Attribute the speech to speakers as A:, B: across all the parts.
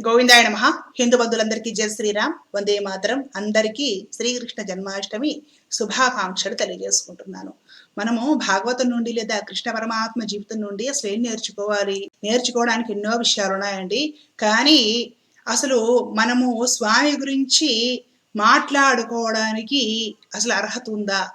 A: గోవిందాయ నమ. హిందూ బంధువులందరికీ జయ శ్రీరామ్. వందే మాతరం. అందరికీ శ్రీకృష్ణ జన్మాష్టమి శుభాకాంక్షలు తెలియజేసుకుంటున్నాను. మనము భాగవతం నుండి లేదా కృష్ణ పరమాత్మ జీవితం నుండి అసలు ఏం నేర్చుకోవాలి? నేర్చుకోవడానికి ఎన్నో విషయాలు ఉన్నాయండి. కానీ అసలు మనము స్వామి గురించి మాట్లాడుకోవడానికి అసలు అర్హత ఉందా?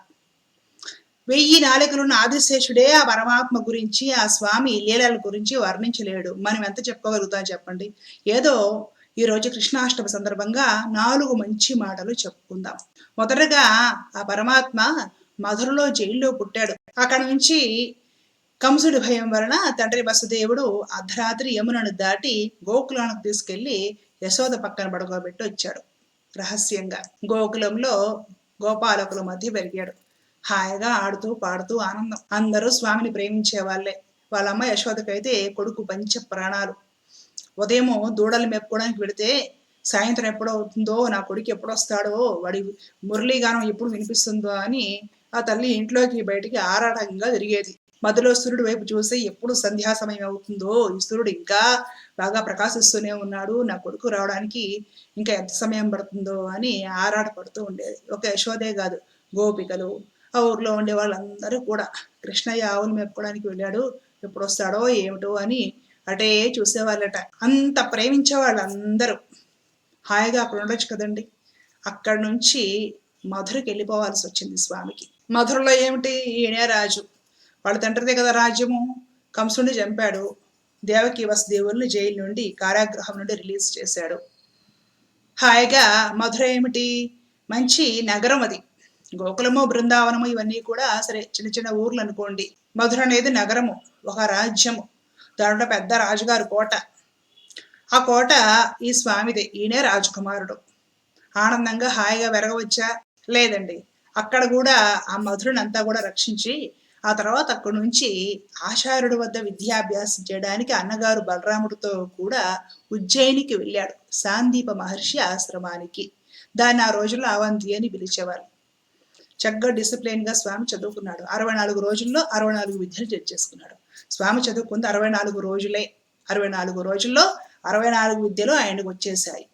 A: వెయ్యి నాలుకలున్న ఆదిశేషుడే ఆ పరమాత్మ గురించి ఆ స్వామి లీలల గురించి వర్ణించలేడు. మనం ఎంత చెప్పుకోగలుగుతాం చెప్పండి? ఏదో ఈ రోజు కృష్ణాష్టమి సందర్భంగా నాలుగు మంచి మాటలు చెప్పుకుందాం. మొదటగా ఆ పరమాత్మ మధురలో జైల్లో పుట్టాడు. అక్కడ నుంచి కంసుడి భయం వలన తండ్రి వసుదేవుడు అర్ధరాత్రి యమునను దాటి గోకులానికి తీసుకెళ్ళి యశోద పక్కన పడుకోబెట్టి వచ్చాడు. రహస్యంగా గోకులంలో గోపాలకుల మధ్య పెరిగాడు. హాయిగా ఆడుతూ పాడుతూ ఆనందం. అందరూ స్వామిని ప్రేమించే వాళ్ళే. వాళ్ళ అమ్మ యశోదకైతే కొడుకు పంచ ప్రాణాలు. ఉదయము దూడలు మెప్పుకోవడానికి పెడితే సాయంత్రం ఎప్పుడు అవుతుందో నా కొడుకు ఎప్పుడు వస్తాడో వాడి మురళీగానం ఎప్పుడు వినిపిస్తుందో అని ఆ తల్లి ఇంట్లోకి బయటికి ఆరాటంగా తిరిగేది. మధ్యలో సూర్యుడు వైపు చూసి ఎప్పుడు సంధ్యా సమయం అవుతుందో ఈ సూర్యుడు ఇంకా బాగా ప్రకాశిస్తూనే ఉన్నాడు. నా కొడుకు రావడానికి ఇంకా ఎంత సమయం పడుతుందో అని ఆరాట పడుతూ ఉండేది. ఒక యశోదే కాదు గోపికలు ఆ ఊర్లో ఉండే వాళ్ళందరూ కూడా కృష్ణయ్య ఆవులు మెప్పుకోవడానికి వెళ్ళాడు. ఎప్పుడు వస్తాడో ఏమిటో అని అటే చూసేవాళ్ళట. అంత ప్రేమించే వాళ్ళందరూ. హాయిగా అక్కడ ఉండొచ్చు కదండి. అక్కడి నుంచి మధురకి వెళ్ళిపోవాల్సి వచ్చింది స్వామికి. మధురలో ఏమిటి? ఈయనే రాజు. వాళ్ళ తండ్రిదే కదా రాజ్యము. కంసుని చంపాడు. దేవకి వసుదేవుల్ని జైలు నుండి కారాగృహం నుండి రిలీజ్ చేశాడు. హాయిగా మధుర ఏమిటి? మంచి నగరం అది. గోకులము బృందావనము ఇవన్నీ కూడా సరే చిన్న చిన్న ఊర్లు అనుకోండి. మధుర అనేది నగరము ఒక రాజ్యము. దాంట్లో పెద్ద రాజుగారు కోట. ఆ కోట ఈ స్వామిదే ఈయనే రాజకుమారుడు. ఆనందంగా హాయిగా వెరగవచ్చా? లేదండి. అక్కడ కూడా ఆ మధురని అంతా కూడా రక్షించి ఆ తర్వాత అక్కడి నుంచి ఆచార్యుడి వద్ద విద్యాభ్యాసం చేయడానికి అన్నగారు బలరాముడితో కూడా ఉజ్జయినికి వెళ్ళాడు సాందీప మహర్షి ఆశ్రమానికి. దాన్ని ఆ రోజుల్లో అవంతి అని పిలిచేవారు. చక్కగా డిసిప్లైన్గా స్వామి చదువుకున్నాడు. అరవై నాలుగు రోజుల్లో అరవై నాలుగు విద్యలు చేసుకున్నాడు. స్వామి చదువుకుంది అరవై నాలుగు రోజులే. అరవై నాలుగు రోజుల్లో అరవై నాలుగు విద్యలు ఆయనకు వచ్చేసాయి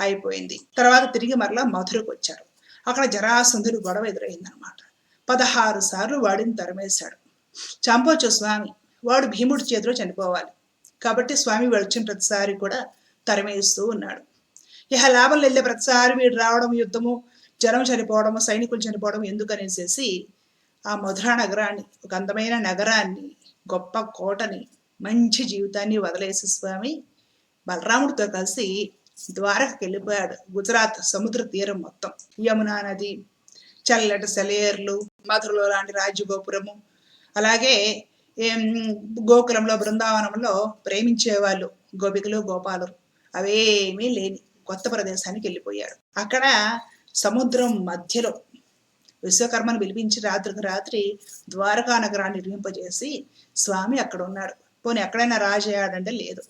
A: అయిపోయింది. తర్వాత తిరిగి మరలా మధురకు వచ్చాడు. అక్కడ జరాసంధుడు గొడవ ఎదురైందనమాట పదహారు సార్లు వాడిని తరిమేశాడు. చంపొచ్చు స్వామి. వాడు భీముడి చేతిలో చనిపోవాలి. కాబట్టి స్వామి వచ్చిన ప్రతిసారి కూడా తరిమేస్తూ ఉన్నాడు. ఇహ లాభం వెళ్ళే ప్రతిసారి వీడు రావడం యుద్ధము. జనం చనిపోవడము సైనికులు చనిపోవడం ఎందుకనేసేసి ఆ మధురా నగరాన్ని ఒక అందమైన నగరాన్ని గొప్ప కోటని మంచి జీవితాన్ని వదిలేసి స్వామి బలరాముడితో కలిసి ద్వారకకి వెళ్ళిపోయాడు. గుజరాత్ సముద్ర తీరం మొత్తం. యమునా నది చల్లటి సెలయేర్లు మధురలో లాంటి రాజ్యగోపురము అలాగే గోకులంలో బృందావనంలో ప్రేమించేవాళ్ళు గోపికలు గోపాలు అవేమీ లేని కొత్త ప్రదేశానికి వెళ్ళిపోయాడు. అక్కడ సముద్రం మధ్యలో విశ్వకర్మను పిలిపించి రాత్రికి రాత్రి ద్వారకా నగరాన్ని నిర్మింపజేసి స్వామి అక్కడ ఉన్నాడు. పోనీ ఎక్కడైనా రాజు అయ్యాడంటే లేదు.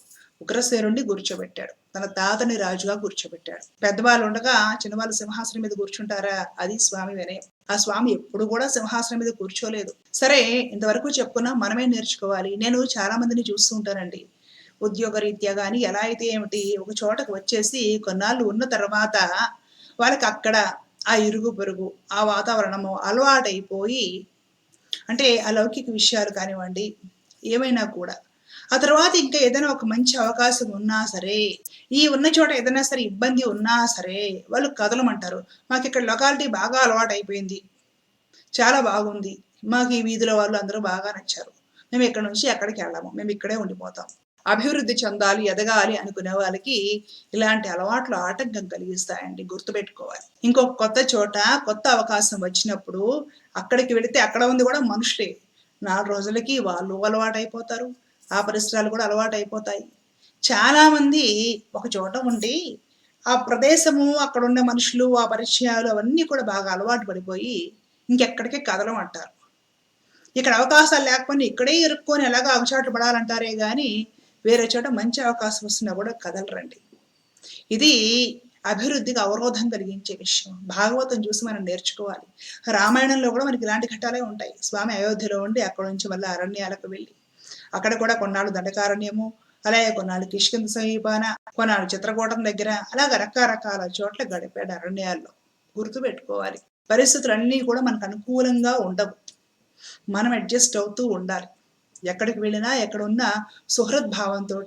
A: ఉగ్రసేనుండి కూర్చోబెట్టాడు తన తాతని రాజుగా కూర్చోబెట్టాడు పెద్దవాళ్ళు ఉండగా చిన్నవాళ్ళు సింహాసనం మీద కూర్చుంటారా? అది స్వామి వినయం. ఆ స్వామి ఎప్పుడు కూడా సింహాసనం మీద కూర్చోలేదు. సరే ఇంతవరకు చెప్పుకున్నా మనమే నేర్చుకోవాలి. నేను చాలా మందిని చూస్తూ ఉంటానండి. ఉద్యోగ రీత్యా కానీ ఎలా అయితే ఏమిటి ఒక చోటకు వచ్చేసి కొన్నాళ్ళు ఉన్న తర్వాత వాళ్ళకి అక్కడ ఆ ఇరుగు పొరుగు ఆ వాతావరణము అలవాటైపోయి అంటే అలౌకిక విషయాలు కానివ్వండి ఏమైనా కూడా. ఆ తర్వాత ఇంకా ఏదైనా ఒక మంచి అవకాశం ఉన్నా సరే ఈ ఉన్న చోట ఏదైనా సరే ఇబ్బంది ఉన్నా సరే వాళ్ళు కదలమంటారు. మాకు ఇక్కడ లొకాలిటీ బాగా అలవాటు అయిపోయింది చాలా బాగుంది. మాకు ఈ వీధిలో వాళ్ళు అందరూ బాగా నచ్చారు. మేము ఇక్కడ నుంచి ఎక్కడికి వెళ్ళాము. మేము ఇక్కడే ఉండిపోతాం. అభివృద్ధి చెందాలి ఎదగాలి అనుకునే వాళ్ళకి ఇలాంటి అలవాట్లు ఆటంకం కలిగిస్తాయండి. గుర్తుపెట్టుకోవాలి. ఇంకొక కొత్త చోట కొత్త అవకాశం వచ్చినప్పుడు అక్కడికి వెళితే అక్కడ ఉంది కూడా మనుషులే. నాలుగు రోజులకి వాళ్ళు అలవాటు అయిపోతారు ఆ పరిసరాలు కూడా అలవాటు అయిపోతాయి చాలామంది ఒక చోట ఉండి ఆ ప్రదేశము అక్కడ ఉండే మనుషులు ఆ పరిచయాలు అవన్నీ కూడా బాగా అలవాటు పడిపోయి ఇంకెక్కడికే కదలం అంటారు. ఇక్కడ అవకాశాలు లేకపోయినా ఇక్కడే ఇరుక్కొని ఎలాగో అవచాట్లు పడాలంటారే కానీ వేరే చోట మంచి అవకాశం వస్తున్నా కూడా కదలరండి. ఇది అభివృద్ధికి అవరోధం కలిగించే విషయం. భాగవతం చూసి మనం నేర్చుకోవాలి. రామాయణంలో కూడా మనకి ఇలాంటి ఘట్టాలే ఉంటాయి. స్వామి అయోధ్యలో ఉండి అక్కడ నుంచి మళ్ళీ అరణ్యాలకు వెళ్ళి అక్కడ కూడా కొన్నాళ్ళు దండకారణ్యము అలాగే కొన్నాళ్ళు కిష్కింద సమీపాన కొన్నాళ్ళు చిత్రకూటం దగ్గర అలాగ రకరకాల చోట్ల గడిపాడు అరణ్యాల్లో. గుర్తుపెట్టుకోవాలి. పరిస్థితులు అన్నీ కూడా మనకు అనుకూలంగా ఉండవు. మనం అడ్జస్ట్ అవుతూ ఉండాలి. ఎక్కడికి వెళ్ళినా ఎక్కడున్నా సుహృద్భావంతో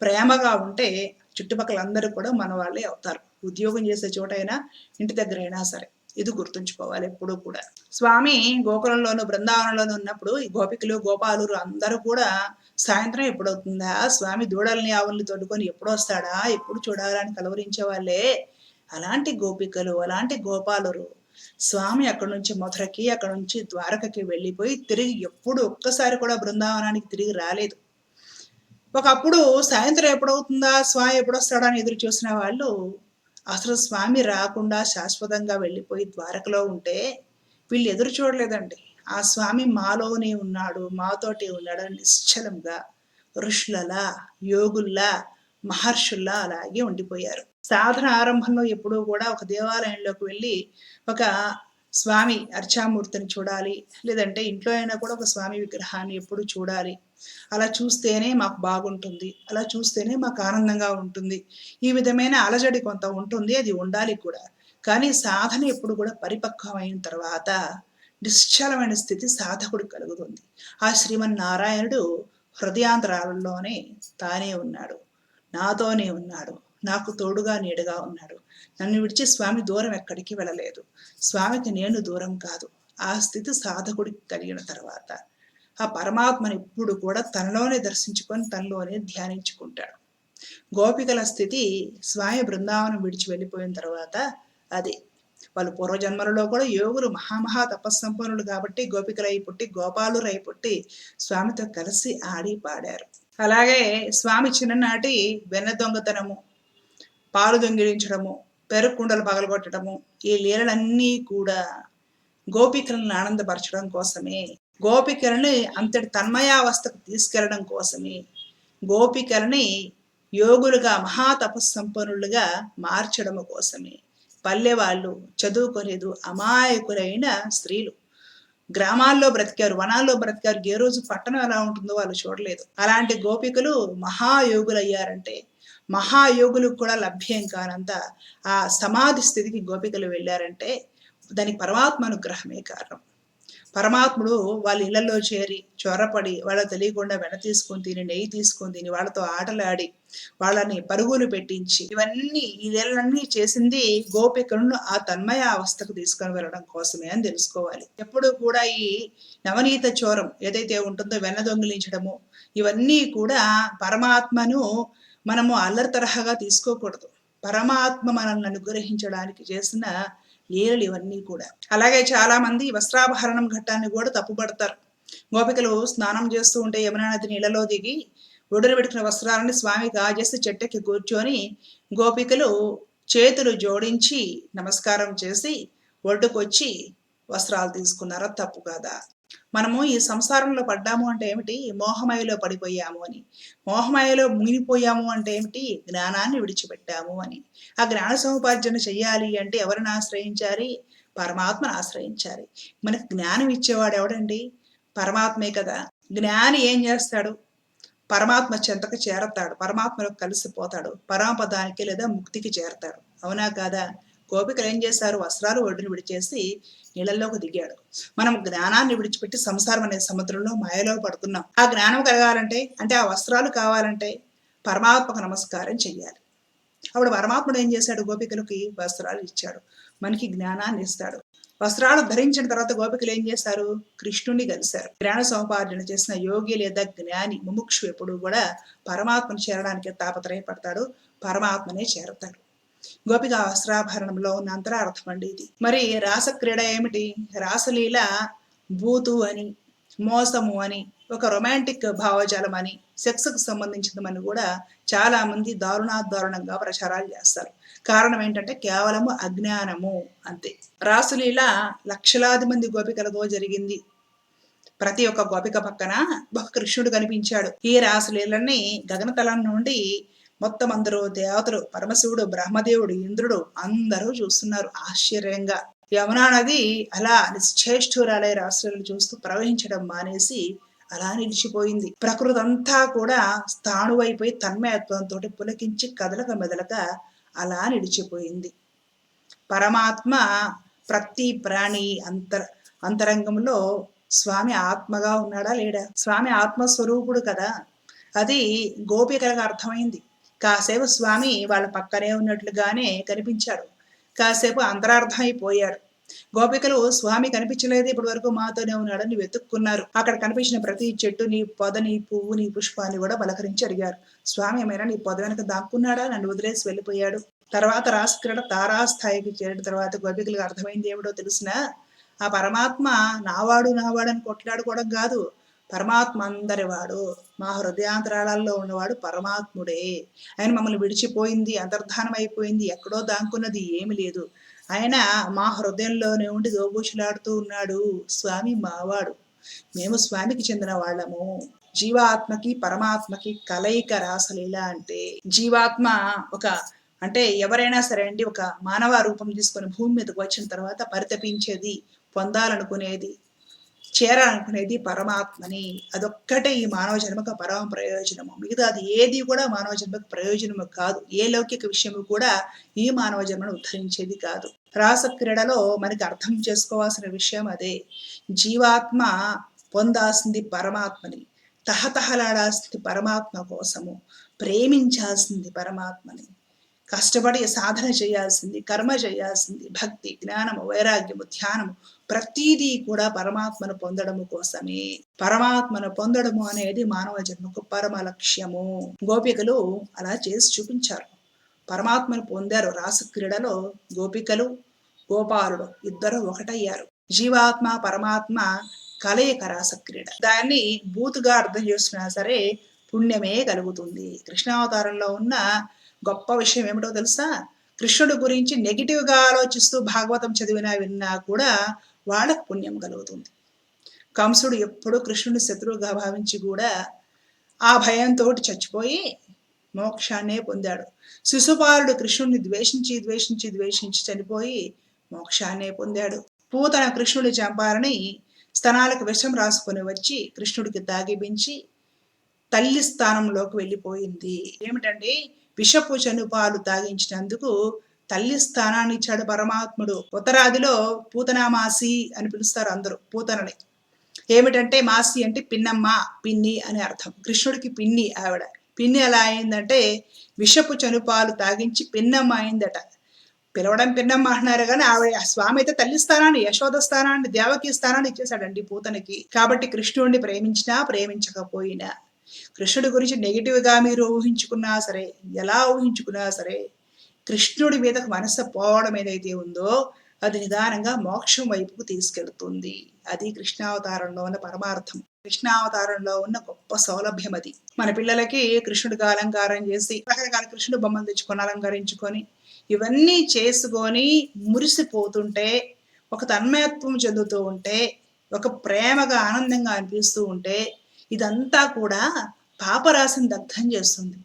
A: ప్రేమగా ఉంటే చుట్టుపక్కల అందరూ కూడా మన వాళ్ళే అవుతారు. ఉద్యోగం చేసే చోటైనా ఇంటి దగ్గర అయినా సరే ఇది గుర్తుంచుకోవాలి ఎప్పుడూ కూడా. స్వామి గోకులంలోను బృందావనంలోనూ ఉన్నప్పుడు ఈ గోపికలు గోపాలురు అందరూ కూడా సాయంత్రం ఎప్పుడవుతుందా? స్వామి దూడల్ని ఆవుల్ని తొడుకొని ఎప్పుడొస్తాడా ఎప్పుడు చూడాలని కలవరించే వాళ్ళే. అలాంటి గోపికలు అలాంటి గోపాలురు స్వామి అక్కడి నుంచి మధురకి అక్కడ నుంచి ద్వారకకి వెళ్ళిపోయి తిరిగి ఎప్పుడు ఒక్కసారి కూడా బృందావనానికి తిరిగి రాలేదు. ఒకప్పుడు సాయంత్రం ఎప్పుడవుతుందా స్వామి ఎప్పుడొస్తాడా అని ఎదురు చూసిన వాళ్ళు అసలు స్వామి రాకుండా శాశ్వతంగా వెళ్ళిపోయి ద్వారకలో ఉంటే వీళ్ళు ఎదురు చూడలేదండి. ఆ స్వామి మాలోనే ఉన్నాడు మాతోటి ఉన్నాడు నిశ్చలంగా ఋషులలా యోగుల్లా మహర్షుల్లా అలాగే ఉండిపోయారు. సాధన ఆరంభంలో ఎప్పుడూ కూడా ఒక దేవాలయంలోకి వెళ్ళి ఒక స్వామి అర్చామూర్తిని చూడాలి లేదంటే ఇంట్లో అయినా కూడా ఒక స్వామి విగ్రహాన్ని ఎప్పుడు చూడాలి. అలా చూస్తేనే మాకు బాగుంటుంది అలా చూస్తేనే మాకు ఆనందంగా ఉంటుంది. ఈ విధమైన అలజడి కొంత ఉంటుంది అది ఉండాలి కూడా. కానీ సాధన ఎప్పుడు కూడా పరిపక్వమైన తర్వాత నిశ్చలమైన స్థితి సాధకుడు కలుగుతుంది. ఆ శ్రీమన్నారాయణుడు హృదయాంతరాలలోనే తానే ఉన్నాడు. నాతోనే ఉన్నాడు. నాకు తోడుగా నీడగా ఉన్నాడు. నన్ను విడిచి స్వామి దూరం ఎక్కడికి వెళ్ళలేదు. స్వామికి నేను దూరం కాదు. ఆ స్థితి సాధకుడికి కలిగిన తర్వాత. ఆ పరమాత్మని ఇప్పుడు కూడా తనలోనే దర్శించుకొని తనలోనే ధ్యానించుకుంటాడు. గోపికల స్థితి స్వామి బృందావనం విడిచి వెళ్ళిపోయిన తర్వాత అది. వాళ్ళు పూర్వజన్మలలో కూడా యోగులు మహామహా తపస్సంపన్నులు కాబట్టి గోపికలై పుట్టి గోపాలురై పుట్టి స్వామితో కలిసి ఆడి పాడారు. అలాగే స్వామి చిన్ననాటి వెన్న దొంగతనము పాలు దొంగిలించడము పెరుగు పగలగొట్టడము ఈ లీలలన్నీ కూడా గోపికలను ఆనందపరచడం కోసమే. గోపికలని అంతటి తన్మయావస్థకు తీసుకెళ్ళడం కోసమే. గోపికలని యోగులుగా మహాతపస్సంపన్నులుగా మార్చడం కోసమే. పల్లెవాళ్ళు చదువుకోలేదు అమాయకులైన స్త్రీలు. గ్రామాల్లో బ్రతికారు వనాల్లో బ్రతికారు ఏ రోజు పట్టణం ఎలా ఉంటుందో వాళ్ళు చూడలేదు. అలాంటి గోపికలు మహాయోగులు అయ్యారంటే మహాయోగులకు కూడా లభ్యం కానంత ఆ సమాధి స్థితికి గోపికలు వెళ్ళారంటే దానికి పరమాత్మ అనుగ్రహమే కారణం. పరమాత్ముడు వాళ్ళ ఇళ్ళలో చేరి చొరపడి వాళ్ళ తెలియకుండా వెన తీసుకొని తిని నెయ్యి తీసుకొని తిని వాళ్ళతో ఆటలాడి వాళ్ళని పరుగులు పెట్టించి ఇవన్నీ ఈ చేసింది గోపికలను ఆ తన్మయ అవస్థకు తీసుకొని వెళ్ళడం కోసమే అని తెలుసుకోవాలి. ఎప్పుడు కూడా ఈ నవనీత చోరం ఏదైతే ఉంటుందో వెన్న దొంగిలించడము ఇవన్నీ కూడా పరమాత్మను మనము అల్లరి తరహాగా తీసుకోకూడదు. పరమాత్మ మనల్ని అనుగ్రహించడానికి చేసిన లీలలు ఇవన్నీ కూడా. అలాగే చాలా మంది వస్త్రాభరణం ఘట్టాన్ని కూడా తప్పుపడతారు. గోపికలు స్నానం చేస్తూ ఉంటే యమునా నది నీళ్ళలో దిగి ఒడురు పెట్టుకున్న వస్త్రాలని స్వామి కాజేసి చెట్టెక్కి కూర్చొని గోపికలు చేతులు జోడించి నమస్కారం చేసి ఒడ్డుకొచ్చి వస్త్రాలు తీసుకున్నారా? తప్పు కాదా? మనము ఈ సంసారంలో పడ్డాము అంటే ఏమిటి? మోహమయలో పడిపోయాము అని. మోహమయలో మునిగిపోయాము అంటే ఏమిటి? జ్ఞానాన్ని విడిచిపెట్టాము అని. ఆ జ్ఞాన సముపార్జన చెయ్యాలి అంటే ఎవరిని ఆశ్రయించాలి? పరమాత్మను ఆశ్రయించాలి. మనకు జ్ఞానం ఇచ్చేవాడు ఎవడండి? పరమాత్మే కదా. జ్ఞాని ఏం చేస్తాడు? పరమాత్మ చెంతకు చేరతాడు. పరమాత్మలో కలిసిపోతాడు. పరమపదానికి లేదా ముక్తికి చేరతాడు. అవునా కాదా? గోపికలు ఏం చేశారు? వస్త్రాలు ఒడిని విడిచేసి నీళ్ళల్లోకి దిగాడు. మనం జ్ఞానాన్ని విడిచిపెట్టి సంసారం అనే సముద్రంలో మాయలో పడుతున్నాం. ఆ జ్ఞానం కలగాలంటే అంటే ఆ వస్త్రాలు కావాలంటే పరమాత్మకు నమస్కారం చెయ్యాలి. అప్పుడు పరమాత్ముడు ఏం చేశాడు? గోపికలకి వస్త్రాలు ఇచ్చాడు. మనకి జ్ఞానాన్ని ఇస్తాడు. వస్త్రాలు ధరించిన తర్వాత గోపికలు ఏం చేశారు? కృష్ణుని కలిశారు. జ్ఞాన సముపార్జన చేసిన యోగి లేదా జ్ఞాని ముముక్షు ఎప్పుడు కూడా పరమాత్మను చేరడానికి తాపత్రయపడతాడు. పరమాత్మనే చేరతాడు. గోపిక వస్త్రాభరణంలో ఉన్న అంతరార్థం అండి ఇది మరి రాసక్రీడ ఏమిటి? రాసలీల బూతు అని మోసము అని ఒక రొమాంటిక్ భావజాలం అని సెక్స్కు సంబంధించిందని కూడా చాలా మంది దారుణాదారుణంగా ప్రచారాలు చేస్తారు. కారణం ఏంటంటే కేవలము అజ్ఞానము అంతే. రాసులీల లక్షలాది మంది గోపికలతో జరిగింది. ప్రతి ఒక్క గోపిక పక్కన ఒక కృష్ణుడు కనిపించాడు. ఈ రాసులీలని గగనతలం నుండి మొత్తం అందరూ దేవతలు పరమశివుడు బ్రహ్మదేవుడు ఇంద్రుడు అందరూ చూస్తున్నారు ఆశ్చర్యంగా. యమునా నది అలా నిశ్చేష్ఠురాలయ రాష్ట్రాలు చూస్తూ ప్రవహించడం మానేసి అలా నిలిచిపోయింది. ప్రకృతి అంతా కూడా స్థాణువైపోయి తన్మయత్వంతో పులకించి కదలక మెదలక అలా నిలిచిపోయింది. పరమాత్మ ప్రతి ప్రాణి అంతర అంతరంగంలో స్వామి ఆత్మగా ఉన్నాడా లేడా? స్వామి ఆత్మస్వరూపుడు కదా. అది గోపికలకు అర్థమైంది. కాసేపు స్వామి వాళ్ళ పక్కనే ఉన్నట్లుగానే కనిపించాడు కాసేపు అంతరార్థం అయిపోయాడు గోపికలు స్వామి కనిపించలేదు ఇప్పటి వరకు మాతోనే ఉన్నాడని వెతుక్కున్నారు. అక్కడ కనిపించిన ప్రతి చెట్టుని పొదని పువ్వుని పుష్పాన్ని కూడా బలకరించి అడిగారు. స్వామి ఏమైనా నీ పొద వెనక దాక్కున్నాడా? నన్ను వదిలేసి వెళ్ళిపోయాడు. తర్వాత రాసుక్రీడ తారాస్థాయికి చేరిన తర్వాత గోపికలకు అర్థమైంది ఏమిటో తెలిసిన ఆ పరమాత్మ నావాడు నావాడు అని కొట్లాడుకోవడం కాదు. పరమాత్మ అందరి వాడు మా హృదయాంతరాళాల్లో ఉన్నవాడు పరమాత్ముడే. ఆయన మమ్మల్ని విడిచిపోయింది అంతర్ధానం అయిపోయింది ఎక్కడో దాంకున్నది ఏమి లేదు. ఆయన మా హృదయంలోనే ఉండి దోబూచులాడుతూ ఉన్నాడు. స్వామి మావాడు. మేము స్వామికి చెందిన వాళ్ళము. జీవాత్మకి పరమాత్మకి కలయిక రాసలీల అంటే జీవాత్మ ఒక అంటే ఎవరైనా సరే అండి ఒక మానవ రూపం తీసుకొని భూమి మీదకి వచ్చిన తర్వాత పరితపించేది పొందాలనుకునేది. చేరాలనుకునేది పరమాత్మని. అదొక్కటే ఈ మానవ జన్మకు పరమ ప్రయోజనము. మిగతా అది ఏది కూడా మానవ జన్మకు ప్రయోజనము కాదు. ఏ లౌకిక విషయము కూడా ఈ మానవ జన్మను ఉద్ధరించేది కాదు. రాస క్రీడలో మనకి అర్థం చేసుకోవాల్సిన విషయం అదే. జీవాత్మ పొందాల్సింది పరమాత్మని. తహతహలాడాల్సింది పరమాత్మ కోసము. ప్రేమించాల్సింది పరమాత్మని. కష్టపడి సాధన చేయాల్సింది కర్మ చేయాల్సింది భక్తి జ్ఞానము వైరాగ్యము ధ్యానము ప్రతీదీ కూడా పరమాత్మను పొందడము కోసమే. పరమాత్మను పొందడము అనేది మానవ జన్మకు పరమ లక్ష్యము. గోపికలు అలా చేసి చూపించారు. పరమాత్మను పొందారు రాసక్రీడలో గోపికలు గోపాలుడు ఇద్దరు ఒకటయ్యారు. జీవాత్మ పరమాత్మ కలయిక రాసక్రీడ దాన్ని బూతుగా అర్థం చేసినా సరే పుణ్యమే కలుగుతుంది. కృష్ణావతారంలో ఉన్న గొప్ప విషయం ఏమిటో తెలుసా? కృష్ణుడు గురించి నెగిటివ్గా ఆలోచిస్తూ భాగవతం చదివినా విన్నా కూడా వాళ్ళకు పుణ్యం కలుగుతుంది. కంసుడు ఎప్పుడూ కృష్ణుని శత్రువుగా భావించి కూడా ఆ భయంతో చచ్చిపోయి మోక్షాన్నే పొందాడు. శిశుపాలుడు కృష్ణుడిని ద్వేషించి ద్వేషించి ద్వేషించి చనిపోయి మోక్షాన్నే పొందాడు. పూతన కృష్ణుడి చంపాలని స్తనాలకు విషం రాసుకొని వచ్చి కృష్ణుడికి తాగిపించి తల్లి స్థానంలోకి వెళ్ళిపోయింది. ఏమిటండి? విషపు చనుపాలు తాగించినందుకు తల్లి స్థానాన్ని ఇచ్చాడు పరమాత్ముడు. ఉత్తరాదిలో పూతనామాసి అని పిలుస్తారు అందరూ పూతనని. ఏమిటంటే మాసి అంటే పిన్నమ్మ పిన్ని అని అర్థం. కృష్ణుడికి పిన్ని ఆవిడ. పిన్ని ఎలా అయిందంటే విషపు చనుపాలు తాగించి పిన్నమ్మ అయిందట. పిలవడం పిన్నమ్మ అంటున్నారు కానీ ఆవిడ స్వామి అయితే తల్లి స్థానాన్ని యశోద స్థానాన్ని దేవకి స్థానాన్ని ఇచ్చేశాడండి పూతనకి. కాబట్టి కృష్ణుడిని ప్రేమించినా ప్రేమించకపోయినా కృష్ణుడి గురించి నెగిటివ్గా మీరు ఊహించుకున్నా సరే ఎలా ఊహించుకున్నా సరే కృష్ణుడి మీద మనసు పోవడం ఏదైతే ఉందో అది నిదానంగా మోక్షం వైపుకు తీసుకెళ్తుంది. అది కృష్ణావతారంలో ఉన్న పరమార్థం. కృష్ణావతారంలో ఉన్న గొప్ప సౌలభ్యం అది. మన పిల్లలకి కృష్ణుడికి అలంకారం చేసి రకరకాల కృష్ణుడు బొమ్మలు తెచ్చుకొని అలంకరించుకొని ఇవన్నీ చేసుకొని మురిసిపోతుంటే ఒక తన్మయత్వం చెందుతూ ఉంటే ఒక ప్రేమగా ఆనందంగా అనిపిస్తూ ఉంటే ఇదంతా కూడా పాపరాశిని దగ్ధం చేస్తుంది.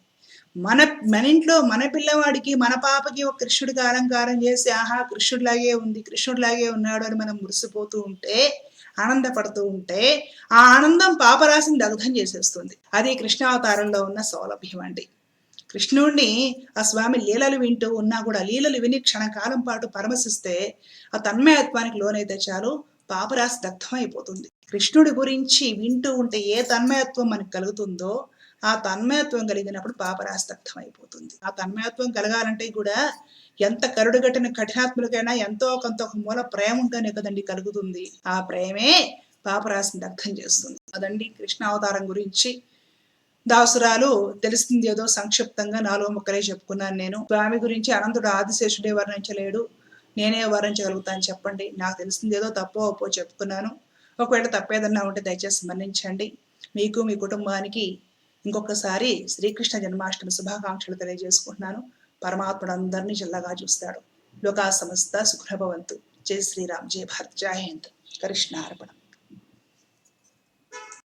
A: మన మన ఇంట్లో మన పిల్లవాడికి మన పాపకి ఒక కృష్ణుడికి అలంకారం చేసి ఆహా కృష్ణుడిలాగే ఉంది కృష్ణుడిలాగే ఉన్నాడు అని మనం మురిసిపోతూ ఉంటే ఆనందపడుతూ ఉంటే ఆ ఆనందం పాపరాశిని దగ్ధం చేసేస్తుంది. అది కృష్ణావతారంలో ఉన్న సౌలభ్యం అండి. కృష్ణుడిని ఆ స్వామి లీలలు వింటూ ఉన్నా కూడా లీలలు విని క్షణకాలం పాటు పరమశిస్తే ఆ తన్మయత్వానికి లోనైతే చాలు పాపరాశి దగ్ధం అయిపోతుంది. కృష్ణుడి గురించి వింటూ ఉంటే ఏ తన్మయత్వం మనకు కలుగుతుందో ఆ తన్మయత్వం కలిగినప్పుడు పాపరాస్తర్థం అయిపోతుంది ఆ తన్మయత్వం కలగాలంటే కూడా ఎంత కరుడుగట్టిన కఠినాత్ములకైనా ఎంతో కొంత ఒక మూల ప్రేమ ఉంటేనే కదండి కలుగుతుంది. ఆ ప్రేమే పాపరాశిని అర్థం చేస్తుంది. అదండి కృష్ణ అవతారం గురించి. దాసురాలు తెలిసింది ఏదో సంక్షిప్తంగా నాలుగు ముక్కలే చెప్పుకున్నాను నేను. స్వామి గురించి అనంతుడు ఆదిశేషుడే వర్ణించలేడు. నేనే వర్ణించగలుగుతాను చెప్పండి. నాకు తెలిసింది ఏదో తప్పో ఒప్పో చెప్పుకున్నాను. ఒకవేళ తప్పేదన్నా ఉంటే దయచేసి మన్నించండి. మీకు మీ కుటుంబానికి ఇంకొకసారి శ్రీకృష్ణ జన్మాష్టమి శుభాకాంక్షలు తెలియజేసుకుంటున్నాను. పరమాత్ముడు అందరినీ చల్లగా చూస్తాడు. లోకా సమస్త సుఖభవంతు. జై శ్రీరామ్. జై భారత్. జై హింద్. కృష్ణ అర్పణం